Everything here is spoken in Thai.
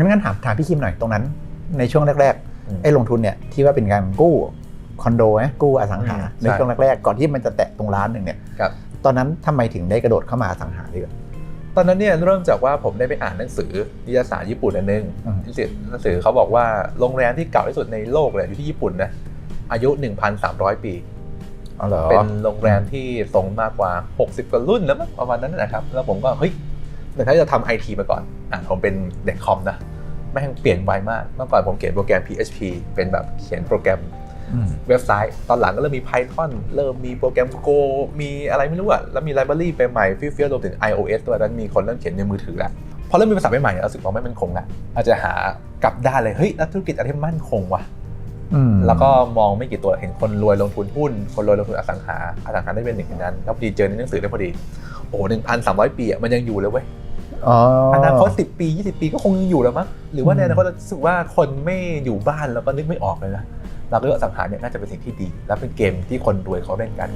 งั้นงั้นถามถามพี่คิมหน่อยตรงนั้น ในช่วงแรกอืมๆไอ้ลงทุนเนี่ยที่ว่าเป็นการกู้คอนโดนะกู้อสังหาอืมในใช่ช่วงแรกๆก่อนที่มันจะแตะตรงล้านหนึ่งเนี่ยครับตอนนั้นทำไมถึงได้กระโดดเข้ามาอสังหาดีกว่าตอนนั้นเนี่ยเริ่มจากว่าผมได้ไปอ่านหนังสือนิตยสารญี่ปุ่นอันหนึงอืมหนังสือหนังสือเขาบอกว่าโรงแรมที่เก่าที่สุดในโลกเลยอยู่ที่ญี่ปุ่นนะอายุ 1,300 ปีอ๋อเหรอเป็นโรงแรมที่ทรงมากกว่า 60 กว่ารุ่นแล้วมั้งประมาณนั้นนะครับ แล้วผมก็เฮ้ยแต่ถ้าจะทำไอทีมาก่อนอะผมเป็นเด็กคอมนะ แม่งเปลี่ยนไวมาก เมื่อก่อนผมเขียนโปรแกรม PHP เป็นแบบเขียนโปรแกรมอืมเว็บไซต์ ตอนหลังก็เริ่มมี Python เริ่มมีโปรแกรม Go มีอะไรไม่รู้อะแล้วมีไลบรารีไปใหม่ฟิวเฟียรวมถึง iOS ด้วยแล้วมีคนเริ่มเขียนในมือถือแล้วพอเริ่มมีภาษาใหม่ๆเนี่ยรู้สึกว่าไม่มั่นคงละอาจจะหากลับด้านเลยเฮ้ยนักธุรกิจอะไรที่มั่นคงวะอืมแล้วก็มองไม่กี่ตัวเห็นคนรวยลงทุนหุ้น คนรวยลงทุนอสังหาอสังหาได้เป็นหนึ่งในนั้น แล้วพอดีเจอในหนังสือได้พอดีโอ้หนึ่งพันสามร้อยปีอะมันยังอยู่เลยเว้ย อ๋อออนาคตสิบปียี่สิบปีก็คงยังอยู่แล้วมั้งหรือว่าอืมในอนาคตเรารู้สึกว่าคนไม่อยู่บ้านแล้วก็นึกไม่ออกเลยนะเราก็เลือกอสังหาเนี่ยน่าจะเป็นสิ่งที่ดี และเป็นเกมที่คนรวยเขาเล่นกัน